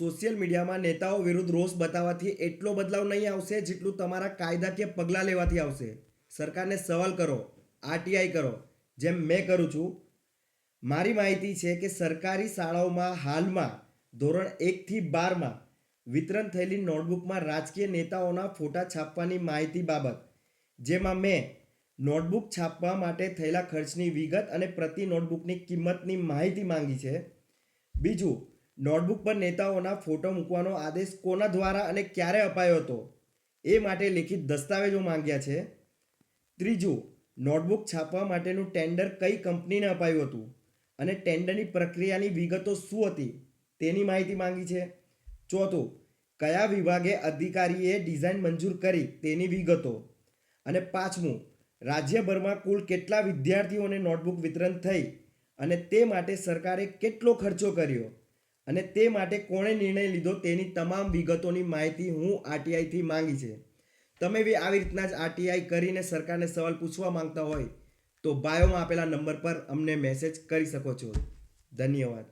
Social મીડિયામાં નેતાઓ વિરુદ્ધ રોષ બતાવવાથી એટલો બદલાવ નહીં આવશે જેટલું તમારા કાયદાકીય પગલાં લેવાથી આવશે. સરકારને સવાલ કરો, આરટીઆઈ કરો. જેમ મેં કરું છું, મારી માહિતી છે કે સરકારી શાળાઓમાં હાલમાં ધોરણ એકથી બારમાં વિતરણ થયેલી નોટબુકમાં રાજકીય નેતાઓના ફોટા છાપવાની માહિતી બાબત, જેમાં મેં નોટબુક છાપવા માટે થયેલા ખર્ચની વિગત અને પ્રતિ નોટબુકની કિંમતની માહિતી માંગી છે. બીજું નોટબુક પર નેતાઓના ફોટો મૂકવાનો આદેશ કોના દ્વારા અને ક્યારે અપાયો હતો? એ માટે લેખિત દસ્તાવેજો માંગ્યા છે. ત્રીજું, નોટબુક છાપવા માટેનું ટેન્ડર કઈ કંપનીને અપાયું હતું? અને ટેન્ડરની પ્રક્રિયાની વિગતો શું હતી? તેની માહિતી માંગી છે. ચોથું, કયા વિભાગે અધિકારીએ ડિઝાઇન મંજૂર કરી તેની વિગતો? અને પાંચમું, રાજ્યભરમાં કુલ કેટલા વિદ્યાર્થીઓને નોટબુક વિતરણ થઈ? અને તે માટે સરકારે કેટલો ખર્ચો કર્યો? અને તે માટે કોણે નિર્ણય લીધો તેની તમામ વિગતોની માહિતી હું આરટીઆઈથી માંગી છે. તમે બી આવી રીતના જ આરટીઆઈ કરીને સરકારને સવાલ પૂછવા માંગતા હોય તો બાયોમાં આપેલા નંબર પર અમને મેસેજ કરી શકો છો. ધન્યવાદ.